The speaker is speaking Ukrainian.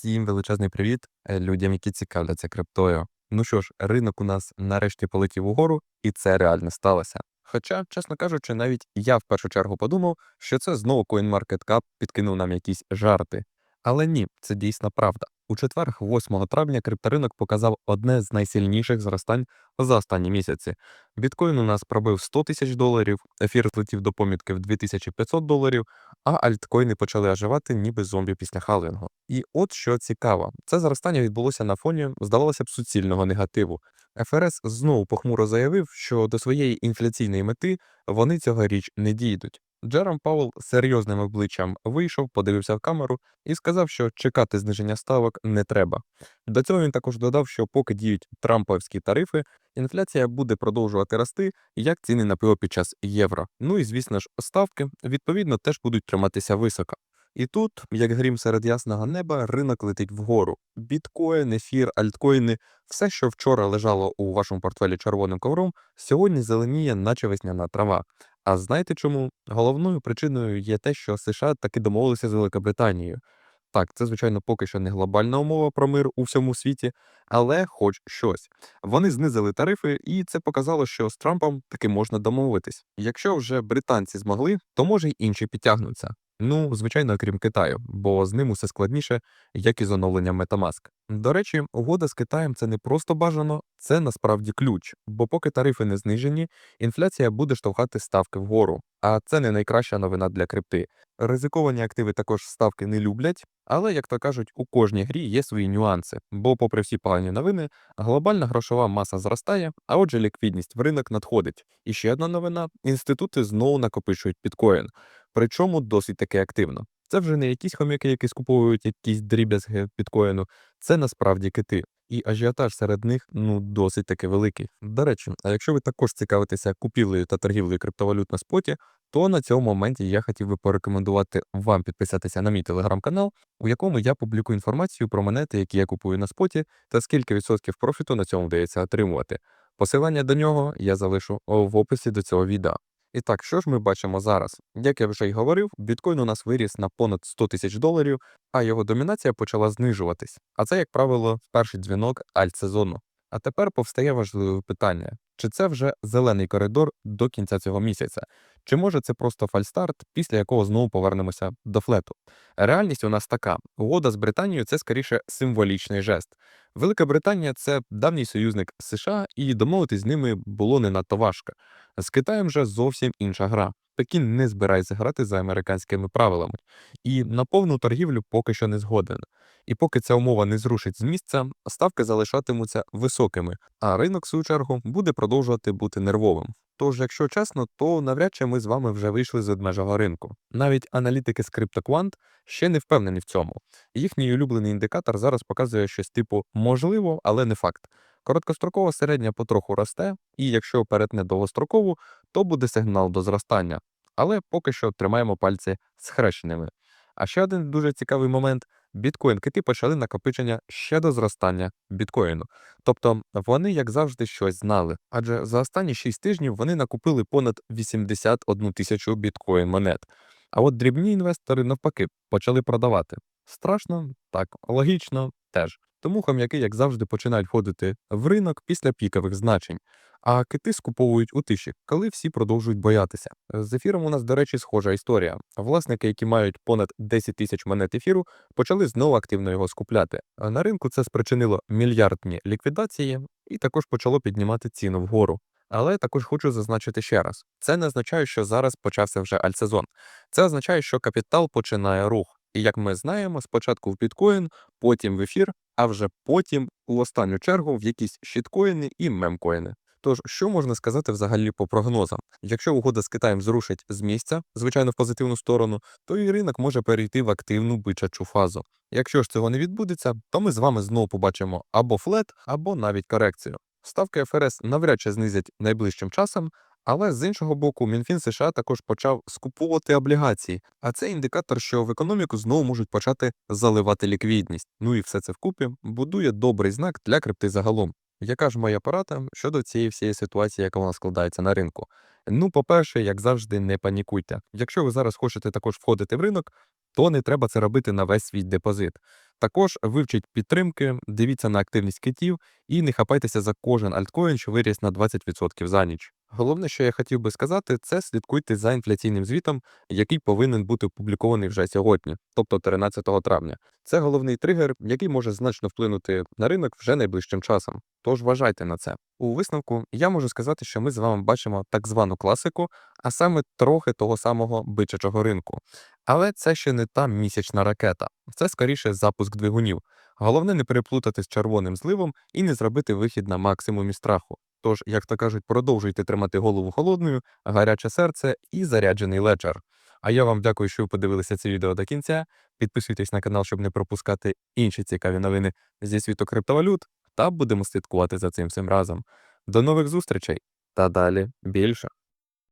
Всім величезний привіт е, людям, які цікавляться криптою. Ну що ж, ринок у нас нарешті полетів угору, і це реально сталося. Хоча, чесно кажучи, навіть я в першу чергу подумав, що це знову CoinMarketCap підкинув нам якісь жарти. Але ні, це дійсна правда. У четвер, 8 травня, крипторинок показав одне з найсильніших зростань за останні місяці. Біткоін у нас пробив 100 тисяч доларів, ефір злетів до помітки в 2500 доларів, а альткоїни почали оживати ніби зомбі після халвінгу. І от що цікаво, це зростання відбулося на фоні, здавалося б, суцільного негативу. ФРС знову похмуро заявив, що до своєї інфляційної мети вони цьогоріч не дійдуть. Джером Пауел з серйозним обличчям вийшов, подивився в камеру і сказав, що чекати зниження ставок не треба. До цього він також додав, що поки діють трамповські тарифи, інфляція буде продовжувати рости, як ціни на пиво під час євро. Ну і звісно ж, ставки відповідно теж будуть триматися високо. І тут, як грім серед ясного неба, ринок летить вгору. Біткоін, ефір, альткоїни, все, що вчора лежало у вашому портфелі червоним ковром, сьогодні зеленіє, наче весняна трава. А знаєте чому? Головною причиною є те, що США таки домовилися з Великобританією. Так, це, звичайно, поки що не глобальна умова про мир у всьому світі, але хоч щось. Вони знизили тарифи, і це показало, що з Трампом таки можна домовитись. Якщо вже британці змогли, то може й інші підтягнуться. Ну, звичайно, крім Китаю, бо з ним усе складніше, як і з оновленням Metamask. До речі, угода з Китаєм це не просто бажано, це насправді ключ, бо поки тарифи не знижені, інфляція буде штовхати ставки вгору. А це не найкраща новина для крипти. Ризиковані активи також ставки не люблять, але, як то кажуть, у кожній грі є свої нюанси, бо, попри всі погані новини, глобальна грошова маса зростає, а отже, ліквідність в ринок надходить. І ще одна новина: інститути знову накопичують біткоін, причому досить таки активно. Це вже не якісь хомяки, які скуповують якісь дріб'язги біткоїну, це насправді кити. І ажіотаж серед них ну досить таки великий. До речі, а якщо ви також цікавитеся купівлею та торгівлею криптовалют на споті, то на цьому моменті я хотів би порекомендувати вам підписатися на мій телеграм-канал, у якому я публікую інформацію про монети, які я купую на споті, та скільки відсотків профіту на цьому вдається отримувати. Посилання до нього я залишу в описі до цього відео. І так, що ж ми бачимо зараз? Як я вже й говорив, біткоін у нас виріс на понад 100 тисяч доларів, а його домінація почала знижуватись. А це, як правило, перший дзвінок альт-сезону. А тепер повстає важливе питання: чи це вже зелений коридор до кінця цього місяця? Чи може це просто фальстарт, після якого знову повернемося до флету? Реальність у нас така: угода з Британією це скоріше символічний жест. Велика Британія це давній союзник США, і домовитись з ними було не надто важко. З Китаєм же зовсім інша гра. Пекін не збирається грати за американськими правилами, і на повну торгівлю поки що не згоден. І поки ця умова не зрушить з місця, ставки залишатимуться високими, а ринок, в свою чергу, буде продовжувати бути нервовим. Тож, якщо чесно, то навряд чи ми з вами вже вийшли з ведмежого ринку. Навіть аналітики з CryptoQuant ще не впевнені в цьому. Їхній улюблений індикатор зараз показує щось типу можливо, але не факт. Короткострокова середня потроху росте, і якщо перетне довгострокову, то буде сигнал до зростання. Але поки що тримаємо пальці схрещеними. А ще один дуже цікавий момент: біткоін кити почали накопичення ще до зростання біткоїну. Тобто вони, як завжди, щось знали. Адже за останні 6 тижнів вони накупили понад 81 тисячу біткоін монет. А от дрібні інвестори навпаки почали продавати. Страшно, так, логічно теж. Тому хом'яки, як завжди, починають входити в ринок після пікових значень. А кити скуповують у тиші, коли всі продовжують боятися. З ефіром у нас, до речі, схожа історія. Власники, які мають понад 10 тисяч монет ефіру, почали знову активно його скупляти. На ринку це спричинило мільярдні ліквідації і також почало піднімати ціну вгору. Але також хочу зазначити ще раз: це не означає, що зараз почався вже альтсезон. Це означає, що капітал починає рух. І як ми знаємо, спочатку в біткоін, потім в ефір, а вже потім у останню чергу в якісь щиткоїни і мемкоїни. Тож, що можна сказати взагалі по прогнозам? Якщо угода з Китаєм зрушить з місця, звичайно, в позитивну сторону, то і ринок може перейти в активну бичачу фазу. Якщо ж цього не відбудеться, то ми з вами знову побачимо або флет, або навіть корекцію. Ставки ФРС навряд чи знизять найближчим часом, але з іншого боку, Мінфін США також почав скуповувати облігації, а це індикатор, що в економіку знову можуть почати заливати ліквідність. Ну і все це вкупі будує добрий знак для крипти загалом. Яка ж моя порада щодо цієї всієї ситуації, яка вона складається на ринку? Ну, по-перше, як завжди, не панікуйте. Якщо ви зараз хочете також входити в ринок, то не треба це робити на весь свій депозит. Також вивчіть підтримки, дивіться на активність китів і не хапайтеся за кожен альткоін, що виріс на 20% за ніч. Головне, що я хотів би сказати, це слідкуйте за інфляційним звітом, який повинен бути опублікований вже сьогодні, тобто 13 травня. Це головний тригер, який може значно вплинути на ринок вже найближчим часом. Тож вважайте на це. У висновку я можу сказати, що ми з вами бачимо так звану класику, а саме трохи того самого бичачого ринку. Але це ще не та місячна ракета, це скоріше запуск двигунів. Головне не переплутати з червоним зливом і не зробити вихід на максимумі страху. Тож, як то кажуть, продовжуйте тримати голову холодною, гаряче серце і заряджений леджер. А я вам дякую, що ви подивилися це відео до кінця. Підписуйтесь на канал, щоб не пропускати інші цікаві новини зі світу криптовалют, та будемо слідкувати за цим всім разом. До нових зустрічей та далі більше.